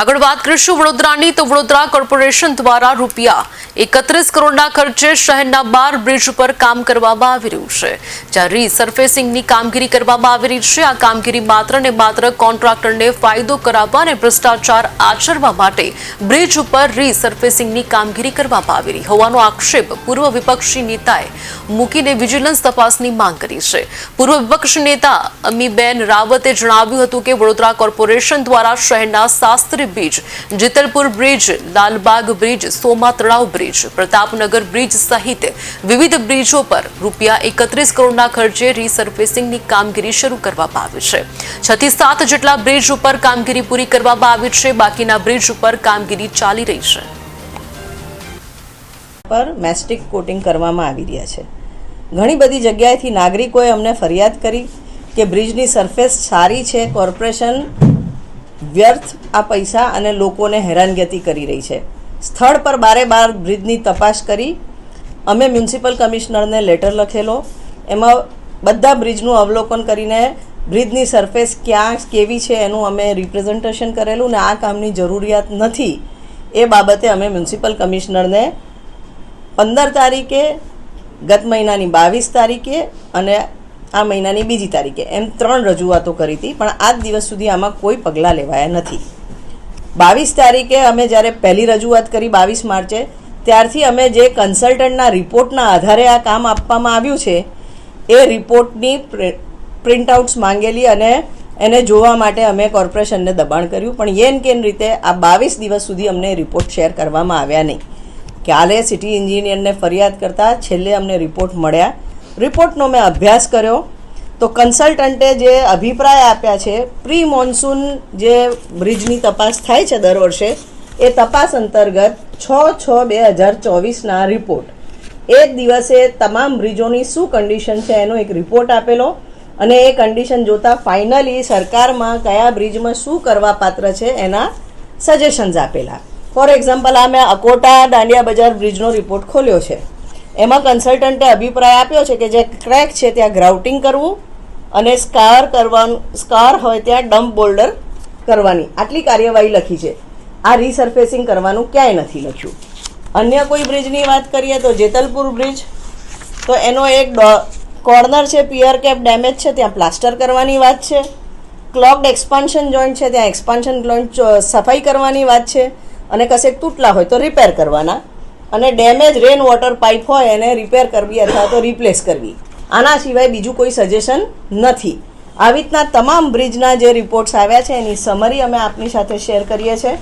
આગળ વાત કરીશું વડોદરાની. તો વડોદરા કોર્પોરેશન દ્વારા રૂપિયા એકત્રીસ કરોડના ખર્ચે શહેરના બાર બ્રિજ ઉપર કામ કરવામાં આવી રહ્યું છે. જ્યાં રીસર્ફેસિંગની કામગીરી કરવામાં આવી રહી છે. આ કામગીરી માત્ર ને માત્ર કોન્ટ્રાક્ટરને ફાયદો કરાવવા અને ભ્રષ્ટાચાર આચરવા માટે બ્રિજ ઉપર રીસર્ફેસિંગની કામગીરી કરવામાં આવી રહી. હોવાનો આક્ષેપ પૂર્વ વિપક્ષી નેતાએ મૂકીને વિજિલન્સ તપાસની માંગ કરી છે. પૂર્વ વિપક્ષ નેતા અમીબેન રાવતે જણાવ્યું હતું કે વડોદરા કોર્પોરેશન દ્વારા શહેરના Shastri bridge Jetalpur bridge, Lalbagh bridge, Soma Talav bridge, Pratapnagar bridge સહિત વિવિધ બ્રિજો પર રૂપિયા એકત્રીસ કરોડના ખર્ચે રીસર્ફેસિંગની કામગીરી શરૂ કરવામાં આવી છે. છ થી સાત જેટલા બ્રિજ ઉપર કામગીરી પૂરી કરવામાં આવી છે. બાકીના બ્રિજ ઉપર કામગીરી ચાલી રહી છે. પર મેસ્ટિક કોટિંગ કરવામાં આવી રહ્યા છે. ઘણી બધી જગ્યાએથી નાગરિકોએ અમને ફરિયાદ કરી કે બ્રિજની સરફેસ સારી છે, કોર્પોરેશન વ્યર્થ આ પૈસા અને લોકોને હેરાનગતિ કરી રહી છે. સ્થળ પર બારે બાર બ્રિજની તપાસ કરી. અમે મ્યુનિસિપલ કમિશનરને લેટર લખેલો. એમાં બધા બ્રિજનું અવલોકન કરીને બ્રિજની સરફેસ ક્યાં કેવી છે એનું અમે રિપ્રેઝન્ટેશન કરેલું ને આ કામની જરૂરિયાત નથી. એ બાબતે અમે મ્યુનિસિપલ કમિશનરને પંદર તારીખે, ગત મહિનાની બાવીસ તારીખે અને આ મહિનાની બીજી તારીખે. એમ ત્રણ રજૂઆતો કરી હતી, પણ આજ દિવસ સુધી આમાં કોઈ પગલાં લેવાયા નથી. બાવીસ તારીખે અમે જ્યારે પહેલી રજૂઆત કરી બાવીસ માર્ચે, ત્યારથી અમે જે કન્સલ્ટન્ટના રિપોર્ટના આધારે આ કામ આપવામાં આવ્યું છે, એ રિપોર્ટની પ્રિન્ટઆઉટ્સ માંગેલી અને એને જોવા માટે અમે કોર્પોરેશનને દબાણ કર્યું, પણ યેન કેન રીતે આ બાવીસ દિવસ સુધી અમને રિપોર્ટ શેર કરવામાં આવ્યા નહીં. કાલે સિટી એન્જિનિયરને ફરિયાદ કરતાં છેલ્લે અમને રિપોર્ટ મળ્યા રિપોર્ટનો મેં અભ્યાસ કર્યો. તો કન્સલ્ટન્ટે જે અભિપ્રાય આપ્યા છે પ્રી મોન્સૂન જે બ્રિજની તપાસ થાય છે દર વર્ષે, એ તપાસ અંતર્ગત છ છ બે હજાર ચોવીસના રિપોર્ટ. એ જ દિવસે તમામ બ્રિજોની શું કન્ડિશન છે એનો એક રિપોર્ટ આપેલો અને એ કન્ડિશન જોતાં ફાઇનલી સરકારમાં કયા બ્રિજમાં શું કરવા પાત્ર છે એના સજેશન્સ આપેલા. ફોર એક્ઝામ્પલ આ મેં અકોટા દાંડિયા બજાર બ્રિજનો રિપોર્ટ ખોલ્યો છે. એમાં કન્સલ્ટન્ટે અભિપ્રાય આપ્યો છે કે જે ક્રેક છે ત્યાં ગ્રાઉટિંગ કરવું અને સ્કાર કરવાનું સ્કાર હોય ત્યાં ડમ્પ બોલ્ડર કરવાની. આટલી કાર્યવાહી લખી છે. આ રીસર્ફેસિંગ કરવાનું ક્યાંય નથી લખ્યું. અન્ય કોઈ બ્રિજની વાત કરીએ તો જેતલપુર બ્રિજ તો એનો એક કોર્નર છે પિયર કેપ ડેમેજ છે, ત્યાં પ્લાસ્ટર કરવાની વાત છે. ક્લોક્ડ એક્સપાન્શન જોઈન્ટ છે, ત્યાં એક્સપાન્શન જોઈન્ટ સફાઈ કરવાની વાત છે. અને કશેક તૂટલા હોય તો રિપેર કરવાના. અને ડેમેજ રેન વોટર પાઇપ હોય એને રિપેર કરવી અથવા તો રિપ્લેસ કરવી. આના સિવાય બીજું કોઈ સજેશન નથી. આવી રીતના તમામ બ્રિજના જે રિપોર્ટ્સ આવ્યા છે, એની સમરી અમે આપની સાથે શેર કરીએ છીએ.